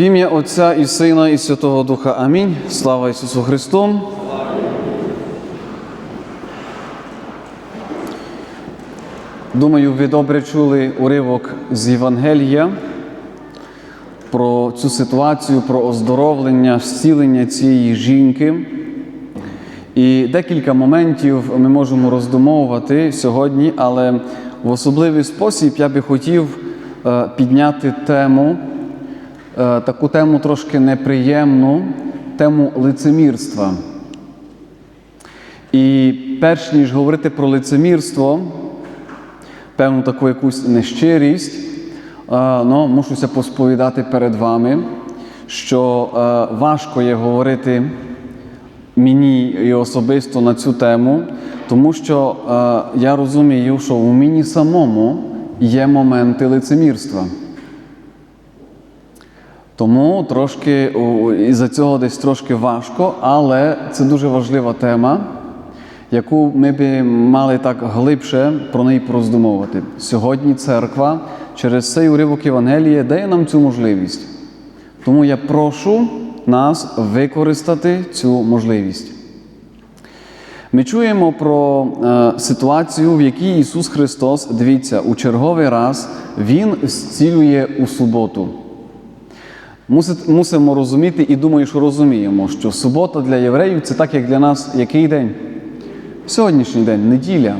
В ім'я Отця і Сина, і Святого Духа. Амінь. Слава Ісусу Христу. Думаю, ви добре чули уривок з Євангелія про цю ситуацію, про оздоровлення, зцілення цієї жінки. І декілька моментів ми можемо роздумовувати сьогодні, але в особливий спосіб я би хотів е, підняти тему, таку тему трошки неприємну, тему лицемірства. І перш ніж говорити про лицемірство, певну таку якусь нещирість, е, ну, мушуся посповідати перед вами, що е, важко є говорити мені і особисто на цю тему, тому що е, я розумію, що у мені самому є моменти лицемірства. Тому трошки із-за цього десь трошки важко, але це дуже важлива тема, яку ми би мали так глибше про неї пороздумовувати. Сьогодні церква через цей уривок Євангелія дає нам цю можливість. Тому я прошу нас використати цю можливість. Ми чуємо про е, ситуацію, в якій Ісус Христос, дивіться, у черговий раз Він зцілює у суботу. Мусимо розуміти, і думаю, що розуміємо, що субота для євреїв це так, як для нас який день? Сьогоднішній день, неділя.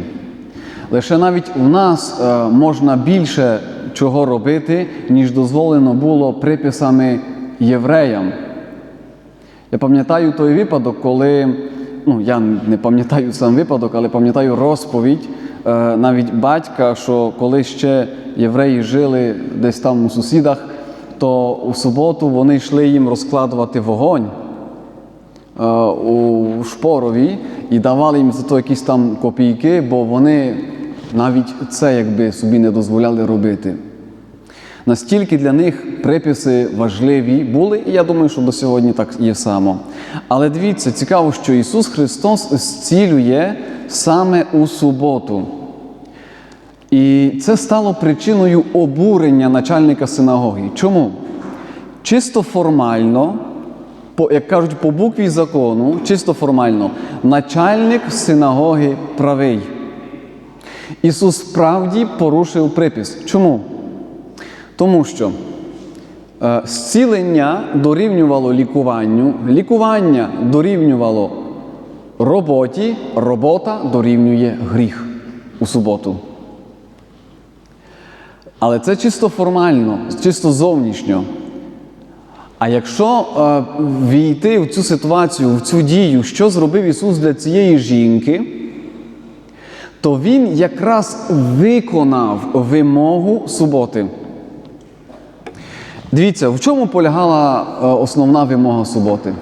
Лише навіть у нас е, можна більше чого робити, ніж дозволено було приписами євреям. Я пам'ятаю той випадок, коли, ну я не пам'ятаю сам випадок, але пам'ятаю розповідь е, навіть батька, що коли ще євреї жили десь там у сусідах, то у суботу вони йшли їм розкладувати вогонь е, у шпорові і давали їм за то якісь там копійки, бо вони навіть це якби собі не дозволяли робити. Настільки для них приписи важливі були, і я думаю, що до сьогодні так є само. Але дивіться, цікаво, що Ісус Христос зцілює саме у суботу. І це стало причиною обурення начальника синагоги. Чому? Чисто формально, як кажуть, по букві закону, чисто формально, начальник синагоги правий. Ісус справді порушив припис. Чому? Тому що е, зцілення дорівнювало лікуванню, лікування дорівнювало роботі, робота дорівнює гріх у суботу. Але це чисто формально, чисто зовнішньо. А якщо е, війти в цю ситуацію, в цю дію, що зробив Ісус для цієї жінки, то Він якраз виконав вимогу суботи. Дивіться, в чому полягала е, основна вимога суботи?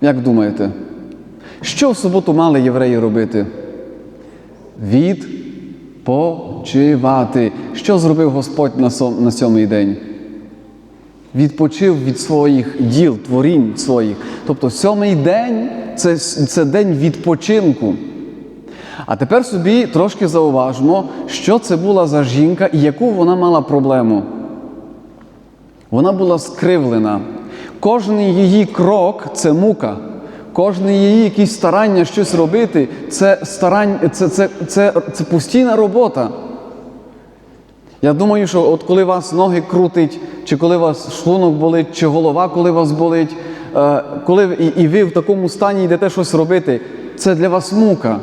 Як думаєте? Що в суботу мали євреї робити? Відпочивати. Що зробив Господь на сьомий день? Відпочив від своїх діл, творінь своїх. Тобто сьомий день це, це день відпочинку. А тепер собі трошки зауважмо, що це була за жінка і яку вона мала проблему. Вона була скривлена. Кожен її крок це мука. Кожне її якісь старання щось робити, це старань, це, це, це, це постійна робота. Я думаю, що от коли вас ноги крутить, чи коли вас шлунок болить, чи голова, коли вас болить, е, коли і, і ви в такому стані йдете щось робити, це для вас мука.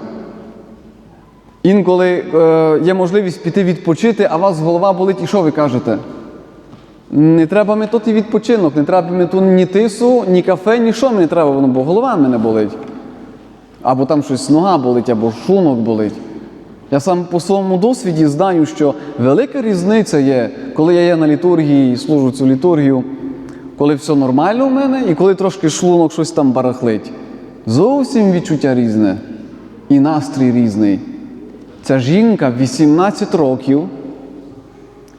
Інколи е, є можливість піти відпочити, а вас голова болить, і що ви кажете? Не треба мені тут і відпочинок, не треба мені тут ні тису, ні кафе, ні що мені треба, воно, бо голова в мене болить. Або там щось нога болить, або шлунок болить. Я сам по своєму досвіді знаю, що велика різниця є, коли я є на літургії і служу цю літургію, коли все нормально в мене, і коли трошки шлунок щось там барахлить. Зовсім відчуття різне і настрій різний. Ця жінка 18 років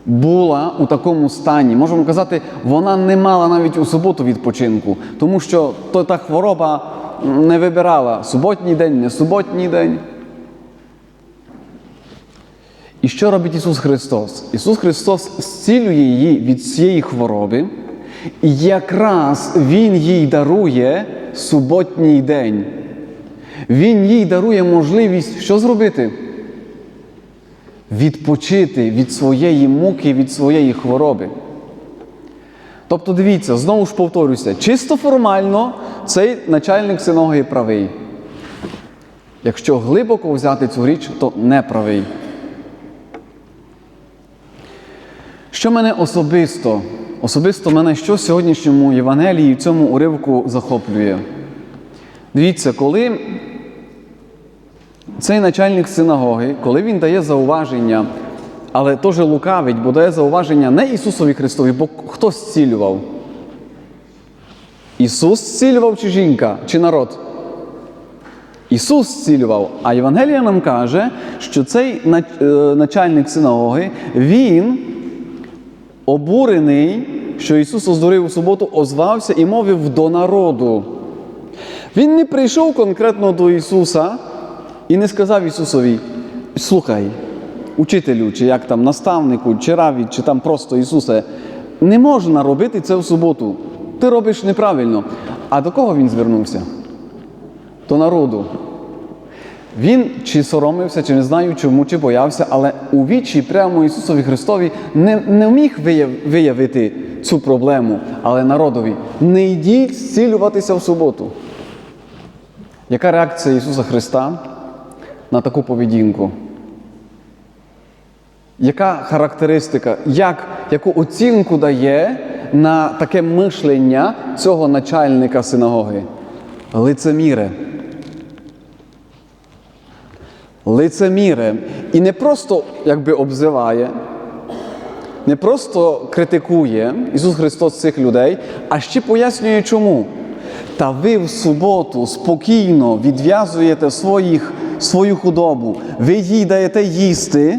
була у такому стані. Можемо казати, вона не мала навіть у суботу відпочинку, тому що то та хвороба не вибирала суботній день, не суботній день. І що робить Ісус Христос? Ісус Христос зцілює її від цієї хвороби І якраз Він їй дарує суботній день. Він їй дарує можливість що зробити? Відпочити від своєї муки, від своєї хвороби. Тобто, дивіться, знову ж повторюся, чисто формально цей начальник синагоги правий. Якщо глибоко взяти цю річ, то не правий. Що мене особисто, особисто мене що в сьогоднішньому Євангелії, в цьому уривку захоплює? Дивіться, коли цей начальник синагоги, коли він дає зауваження, але теж лукавить, бо дає зауваження не Ісусові Христові, бо хто зцілював? Ісус зцілював чи жінка, чи народ? Ісус зцілював, а Євангелія нам каже, що цей е, начальник синагоги, він обурений, що Ісус оздорив у суботу, озвався і мовив до народу. Він не прийшов конкретно до Ісуса і не сказав Ісусові: слухай, учителю, чи як там наставнику, чи раві, чи там просто Ісусе, не можна робити це в суботу. Ти робиш неправильно. А до кого він звернувся? До народу. Він чи соромився, чи не знаю чому, чи боявся, але у вічі прямо Ісусові Христові не, не міг виявити цю проблему, але народові не йдіть зцілюватися в суботу. Яка реакція Ісуса Христа на таку поведінку? Яка характеристика, як, яку оцінку дає на таке мишлення цього начальника синагоги? Лицеміре. Лицеміре. І не просто якби обзиває, не просто критикує Ісус Христос цих людей, а ще пояснює чому. Та ви в суботу спокійно відв'язуєте своїх, свою худобу, ви їй даєте їсти,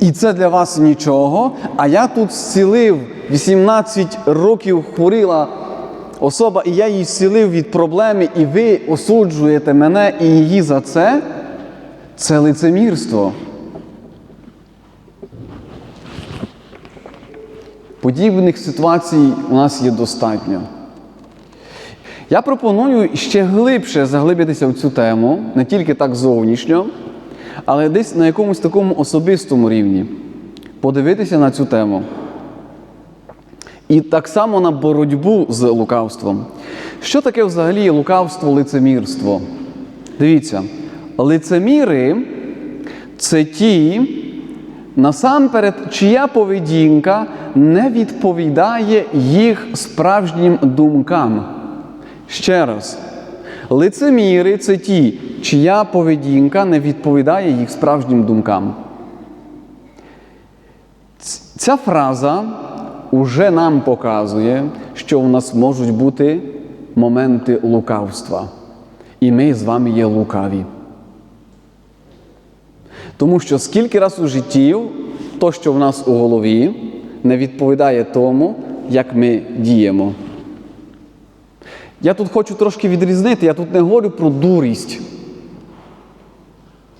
і це для вас нічого. А я тут зцілив 18 років хворіла особа, і я її зцілив від проблеми, і ви осуджуєте мене і її за це. Це лицемірство. Подібних ситуацій у нас є достатньо. Я пропоную ще глибше заглибитися в цю тему, не тільки так зовнішньо, але десь на якомусь такому особистому рівні. Подивитися на цю тему. І так само на боротьбу з лукавством. Що таке взагалі лукавство, лицемірство? Дивіться, лицеміри це ті, насамперед, чия поведінка не відповідає їх справжнім думкам. Ще раз, лицеміри це ті, чия поведінка не відповідає їх справжнім думкам. Ця фраза уже нам показує, що у нас можуть бути моменти лукавства. І ми з вами є лукаві. Тому що скільки раз у житті то, що в нас у голові, не відповідає тому, як ми діємо. Я тут хочу трошки відрізнити, я тут не говорю про дурість.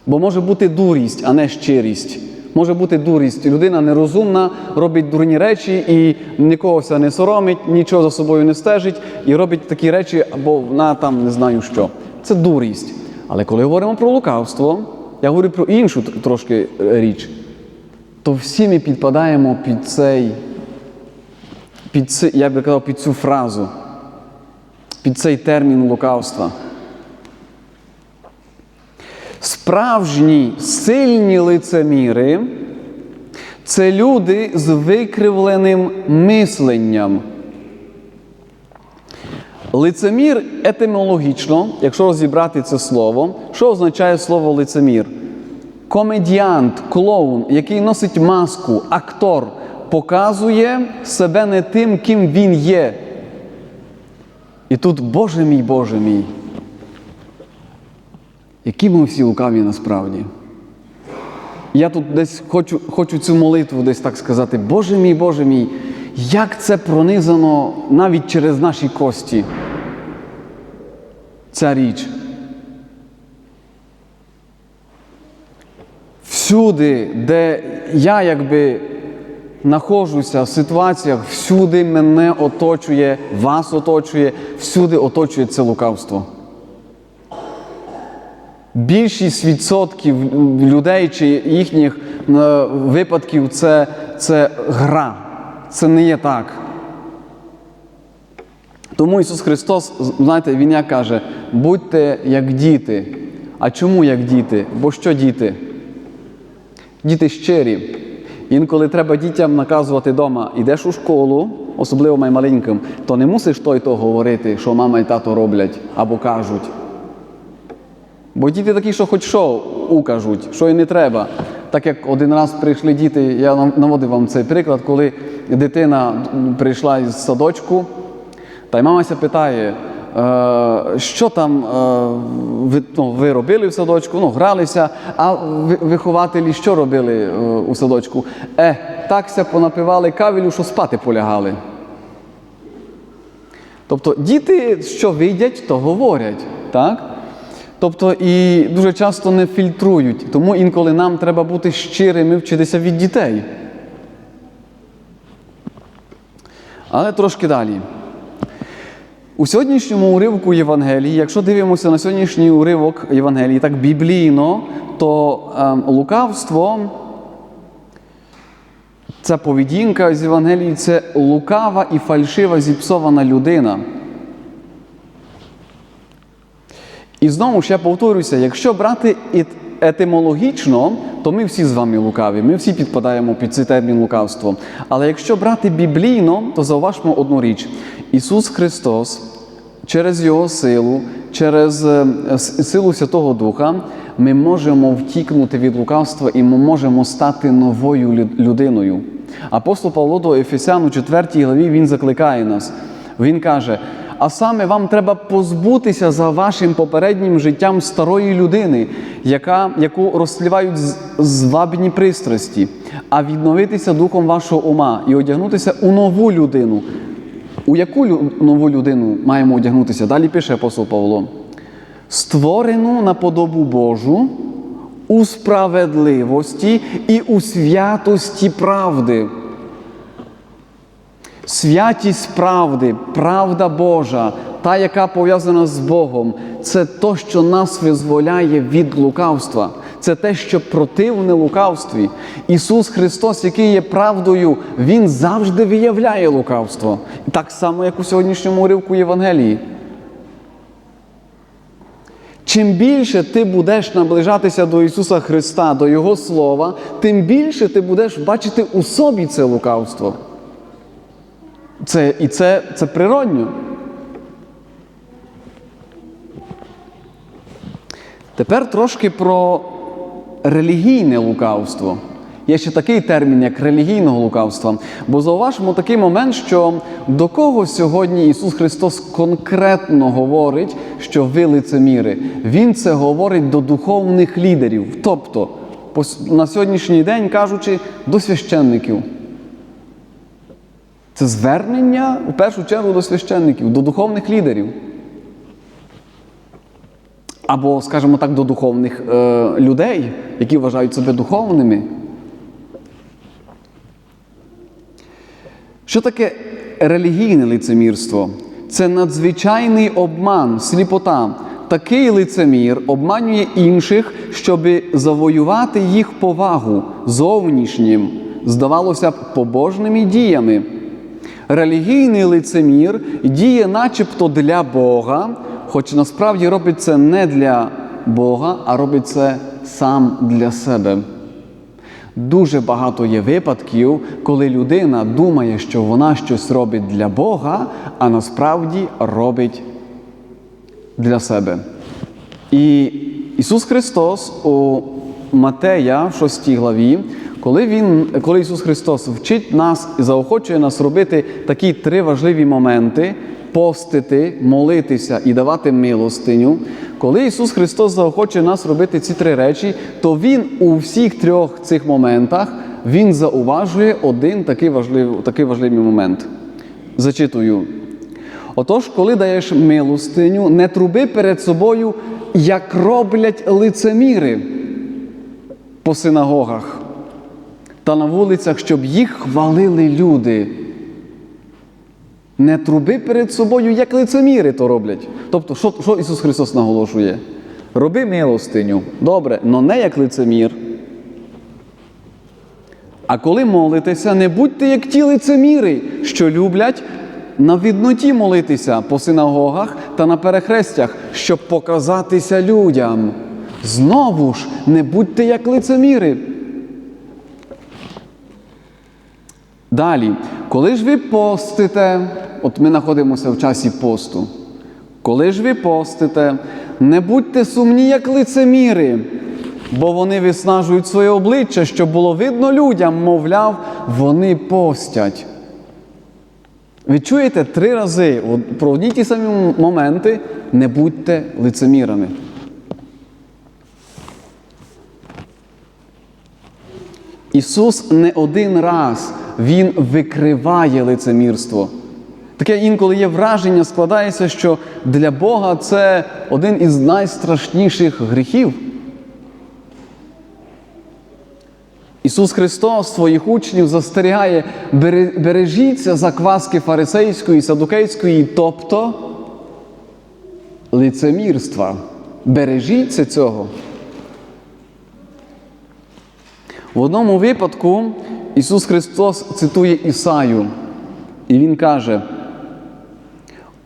Бо може бути дурість, а не щирість. Може бути дурість. Людина нерозумна, робить дурні речі і нікого все не соромить, нічого за собою не стежить і робить такі речі, або вона там не знаю що. Це дурість. Але коли говоримо про лукавство, я говорю про іншу тр- трошки е, річ, то всі ми підпадаємо під цей, під цей, я би казав, під цю фразу, під цей термін лукавства. Справжні сильні лицеміри це люди з викривленим мисленням. Лицемір етимологічно, якщо розібрати це слово, що означає слово лицемір? Комедіант, клоун, який носить маску, актор, показує себе не тим, ким він є. І тут, Боже мій, Боже мій, які ми всі лукаві насправді. Я тут десь хочу, хочу цю молитву десь так сказати, Боже мій, Боже мій, як це пронизано навіть через наші кості. Ця річ. Всюди, де я якби знаходжуся в ситуаціях, всюди мене оточує, вас оточує, всюди оточує це лукавство. Більшість відсотків людей чи їхніх е, випадків це, це гра. Це не є так. Тому Ісус Христос, знаєте, Він як каже, будьте як діти. А чому як діти? Бо що діти? Діти щирі. Інколи треба дітям наказувати вдома, йдеш у школу, особливо маленьким, то не мусиш той то говорити, що мама і тато роблять або кажуть. Бо діти такі, що хоч що укажуть, що і не треба. Так як один раз прийшли діти, я нав- наводив вам цей приклад, коли дитина прийшла із садочку, та й мамася питає, що там е, ви, ну, ви робили в садочку, ну, гралися, а вихователі що робили е, у садочку? Е, такся понапивали кавелю, що спати полягали. Тобто діти, що видять, то говорять. Так? Тобто і дуже часто не фільтрують. Тому інколи нам треба бути щирими, вчитися від дітей. Але трошки далі. У сьогоднішньому уривку Євангелії, якщо дивимося на сьогоднішній уривок Євангелії так біблійно, то ем, лукавство, ця поведінка з Євангелії це лукава і фальшива зіпсована людина. І знову ж я повторюся, якщо брати етимологічно, то ми всі з вами лукаві, ми всі підпадаємо під цей термін лукавство. Але якщо брати біблійно, то зауважмо одну річ: Ісус Христос через Його силу, через е, силу Святого Духа, ми можемо втікнути від лукавства і ми можемо стати новою людиною. Апостол Павло до Ефесян у 4 главі він закликає нас. Він каже: а саме вам треба позбутися за вашим попереднім життям старої людини, яка, яку розслівають звабні пристрасті, а відновитися духом вашого ума і одягнутися у нову людину. У яку нову людину маємо одягнутися? Далі пише апостол Павло. Створену на подобу Божу у справедливості і у святості правди. Святість правди, правда Божа, та, яка пов'язана з Богом, це то, що нас визволяє від лукавства. Це те, що противне лукавстві. Ісус Христос, який є правдою, Він завжди виявляє лукавство. Так само, як у сьогоднішньому уривку Євангелії. Чим більше ти будеш наближатися до Ісуса Христа, до Його Слова, тим більше ти будеш бачити у собі це лукавство. Це, і це, це природньо. Тепер трошки про релігійне лукавство. Є ще такий термін, як релігійного лукавства. Бо зауважимо такий момент, що до кого сьогодні Ісус Христос конкретно говорить, що ви лицеміри. Він це говорить до духовних лідерів, тобто на сьогоднішній день кажучи, до священників. Це звернення у першу чергу до священників, до духовних лідерів. Або, скажімо так, до духовних е, людей, які вважають себе духовними. Що таке релігійне лицемірство? Це надзвичайний обман, сліпота. Такий лицемір обманює інших, щоб завоювати їх повагу зовнішнім, здавалося б, побожними діями. Релігійний лицемір діє начебто для Бога, хоч насправді робить це не для Бога, а робить це сам для себе. Дуже багато є випадків, коли людина думає, що вона щось робить для Бога, а насправді робить для себе. І Ісус Христос у Матея в 6 главі, коли, він, коли Ісус Христос вчить нас і заохочує нас робити такі три важливі моменти постити, молитися і давати милостиню. Коли Ісус Христос заохочує нас робити ці три речі, то Він у всіх трьох цих моментах Він зауважує один такий важливий, такий важливий момент. Зачитую. Отож, коли даєш милостиню, не труби перед собою, як роблять лицеміри по синагогах та на вулицях, щоб їх хвалили люди. Не труби перед собою, як лицеміри то роблять. Тобто, що, що Ісус Христос наголошує? Роби милостиню, добре, але не як лицемір. А коли молитеся, не будьте як ті лицеміри, що люблять на відноті молитися по синагогах та на перехрестях, щоб показатися людям. Знову ж, не будьте як лицеміри. Далі, коли ж ви постите, от ми знаходимося в часі посту. Коли ж ви постите, не будьте сумні, як лицеміри, бо вони виснажують своє обличчя, щоб було видно людям, мовляв, вони постять. Ви чуєте три рази про одні ті самі моменти не будьте лицемірами. Ісус не один раз Він викриває лицемірство. Таке інколи є враження, складається, що для Бога це один із найстрашніших гріхів. Ісус Христос своїх учнів застерігає, бережіться закваски фарисейської, садукейської, тобто лицемірства. Бережіться цього. В одному випадку Ісус Христос цитує Ісаю, і Він каже: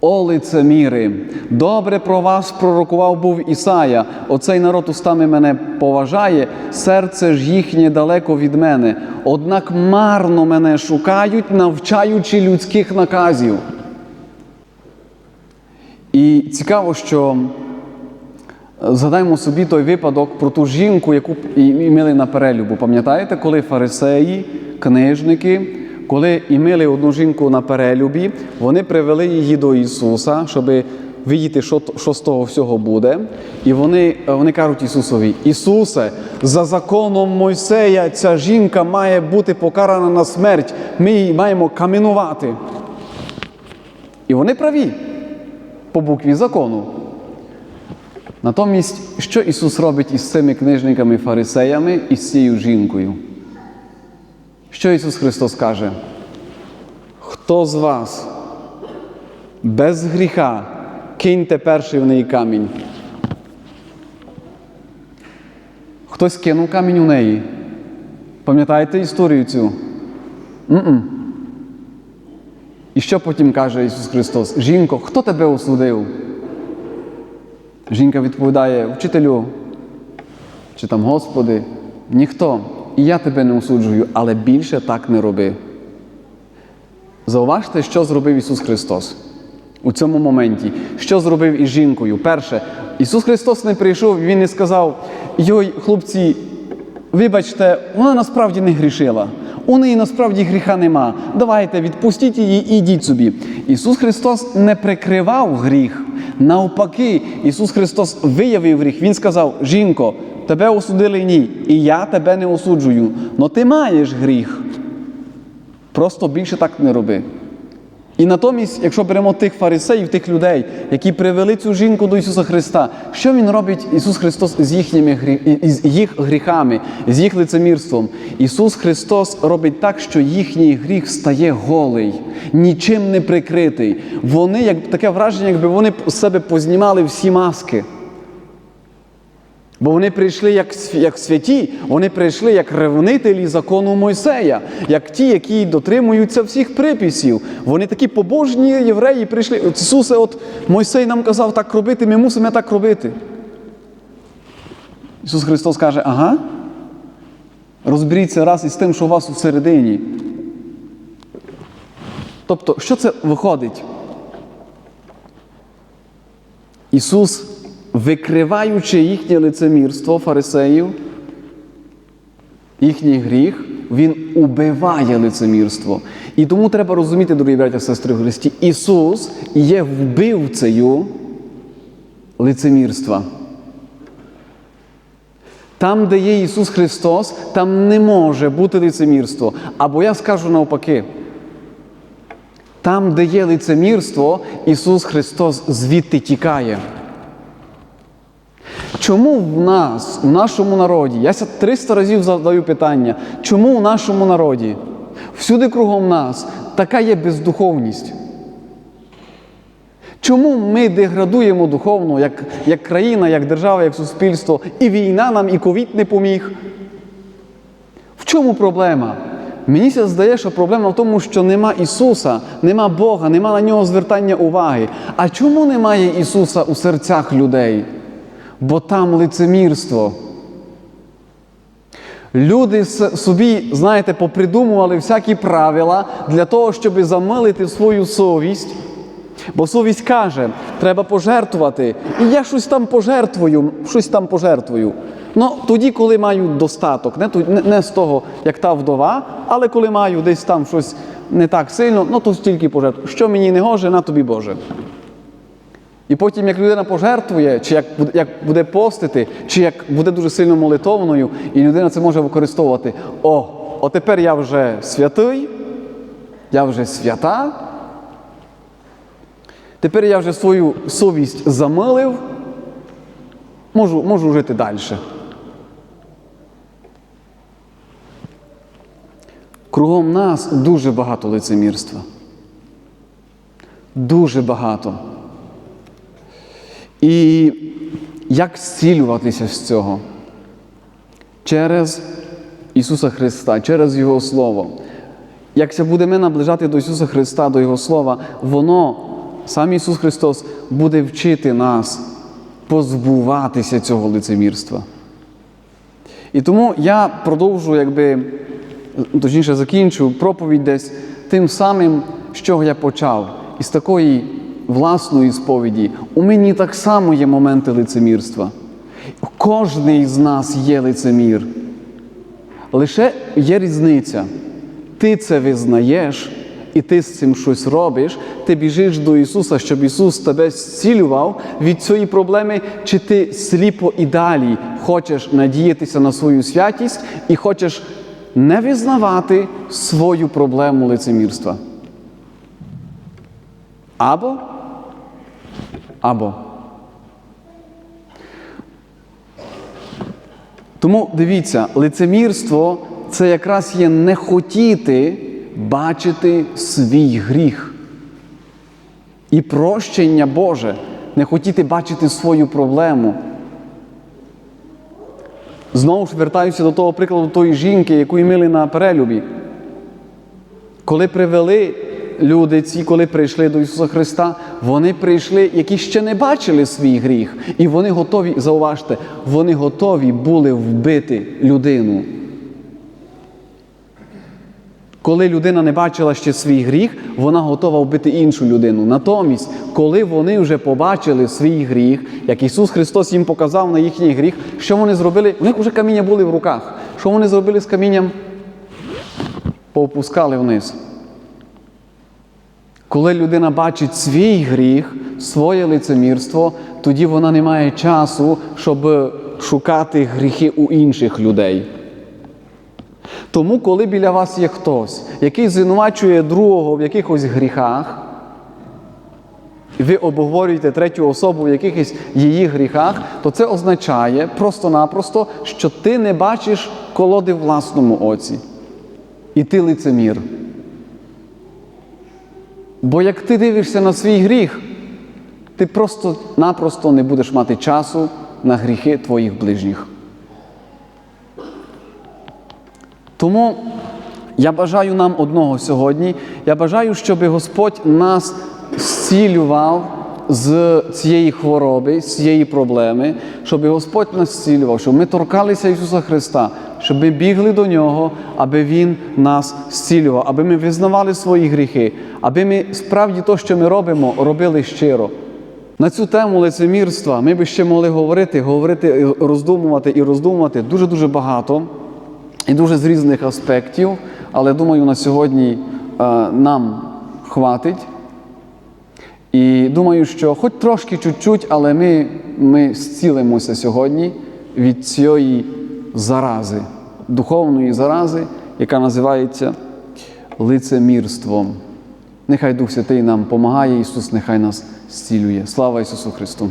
О лицеміри, добре про вас пророкував був Ісая. Оцей народ устами мене поважає, серце ж їхнє далеко від мене. Однак марно мене шукають, навчаючи людських наказів. І цікаво, що Згадаємо собі той випадок про ту жінку, яку імели на перелюбу. Пам'ятаєте, коли фарисеї, книжники, коли імели одну жінку на перелюбі, вони привели її до Ісуса, щоб видіти, що, що з того всього буде. І вони, вони кажуть Ісусові: Ісусе, за законом Мойсея ця жінка має бути покарана на смерть, ми її маємо камінувати. І вони праві по букві закону. Натомість, що Ісус робить із цими книжниками фарисеями і з цією жінкою? Що Ісус Христос каже? Хто з вас без гріха киньте перший в неї камінь? Хтось кинув камінь у неї. Пам'ятаєте історію цю? М-м. І що потім каже Ісус Христос? Жінко, хто тебе осудив? Жінка відповідає, вчителю, чи там Господи, ніхто, і я тебе не осуджую, але більше так не роби. Зауважте, що зробив Ісус Христос у цьому моменті. Що зробив із жінкою? Перше, Ісус Христос не прийшов, Він не сказав: Йой, хлопці, вибачте, вона насправді не грішила. У неї насправді гріха нема. Давайте, відпустіть її і йдіть собі. Ісус Христос не прикривав гріх. Навпаки, Ісус Христос виявив гріх. Він сказав: Жінко, тебе осудили ні, і я тебе не осуджую. Но ти маєш гріх. Просто більше так не роби. І натомість, якщо беремо тих фарисеїв, тих людей, які привели цю жінку до Ісуса Христа, що Він робить Ісус Христос з їхніми з їх гріхами, з їх лицемірством? Ісус Христос робить так, що їхній гріх стає голий, нічим не прикритий. Вони, як таке враження, якби вони себе познімали всі маски. Бо вони прийшли як, як святі, вони прийшли як ревнителі закону Мойсея, як ті, які дотримуються всіх приписів. Вони такі побожні євреї прийшли. От Ісусе, от Мойсей нам казав так робити, ми мусимо так робити. Ісус Христос каже, ага. Розберіться раз із тим, що у вас всередині. Тобто, що це виходить? Ісус, викриваючи їхнє лицемірство фарисеїв, їхній гріх, Він убиває лицемірство. І тому треба розуміти, дорогі браття сестри в Христі, Ісус є вбивцею лицемірства. Там, де є Ісус Христос, там не може бути лицемірство. Або я скажу навпаки. Там, де є лицемірство, Ісус Христос звідти тікає. Чому в нас, у нашому народі, я ся 300 разів задаю питання, чому у нашому народі, всюди кругом нас, така є бездуховність? Чому ми деградуємо духовно, як, як країна, як держава, як суспільство, і війна нам, і ковід не поміг? В чому проблема? Мені здає, що проблема в тому, що нема Ісуса, нема Бога, нема на нього звертання уваги. А чому немає Ісуса у серцях людей? Бо там лицемірство. Люди собі, знаєте, попридумували всякі правила для того, щоб замилити свою совість. Бо совість каже, треба пожертвувати. І я щось там пожертвую, щось там пожертвую. Ну, тоді, коли маю достаток, не, не, з того, як та вдова, але коли маю десь там щось не так сильно, ну то стільки пожертвую. Що мені не гоже, на тобі Боже. І потім, як людина пожертвує, чи як як буде постити, чи як буде дуже сильно молитовною, і людина це може використовувати. О, от тепер я вже святий, я вже свята. Тепер я вже свою совість замилив, можу, можу жити далі. Кругом нас дуже багато лицемірства. Дуже багато. І як зцілюватися з цього? Через Ісуса Христа, через Його Слово. Як це будемо наближати до Ісуса Христа, до Його Слова, воно, сам Ісус Христос, буде вчити нас позбуватися цього лицемірства. І тому я продовжу, якби, точніше закінчу проповідь десь тим самим, з чого я почав, із такої власної сповіді. У мені так само є моменти лицемірства. Кожний з нас є лицемір. Лише є різниця. Ти це визнаєш, і ти з цим щось робиш, ти біжиш до Ісуса, щоб Ісус тебе зцілював від цієї проблеми, чи ти сліпо і далі хочеш надіятися на свою святість і хочеш не визнавати свою проблему лицемірства. Або, або. Тому дивіться, лицемірство це якраз є не хотіти бачити свій гріх. І прощення Боже, не хотіти бачити свою проблему. Знову ж вертаюся до того прикладу тої жінки, яку мили на перелюбі. Коли привели люди ці, коли прийшли до Ісуса Христа, вони прийшли, які ще не бачили свій гріх. І вони готові, зауважте, вони готові були вбити людину. Коли людина не бачила ще свій гріх, вона готова вбити іншу людину. Натомість, коли вони вже побачили свій гріх, як Ісус Христос їм показав на їхній гріх, що вони зробили? У них вже каміння були в руках. Що вони зробили з камінням? Поопускали вниз. Коли людина бачить свій гріх, своє лицемірство, тоді вона не має часу, щоб шукати гріхи у інших людей. Тому, коли біля вас є хтось, який звинувачує другого в якихось гріхах, ви обговорюєте третю особу в якихось її гріхах, то це означає просто-напросто, що ти не бачиш колоди в власному оці. І ти лицемір. Бо як ти дивишся на свій гріх, ти просто-напросто не будеш мати часу на гріхи твоїх ближніх. Тому я бажаю нам одного сьогодні. Я бажаю, щоб Господь нас зцілював з цієї хвороби, з цієї проблеми, щоб Господь нас зцілював, щоб ми торкалися Ісуса Христа, щоб ми бігли до Нього, аби Він нас зцілював, аби ми визнавали свої гріхи, аби ми справді то, що ми робимо, робили щиро. На цю тему лицемірства ми би ще могли говорити, говорити, роздумувати і роздумувати дуже-дуже багато і дуже з різних аспектів, але думаю, на сьогодні е, нам хватить. І думаю, що хоч трошки чуть-чуть, але ми, ми зцілимося сьогодні від цієї зарази, духовної зарази, яка називається лицемірством. Нехай Дух Святий нам помагає, Ісус нехай нас зцілює. Слава Ісусу Христу!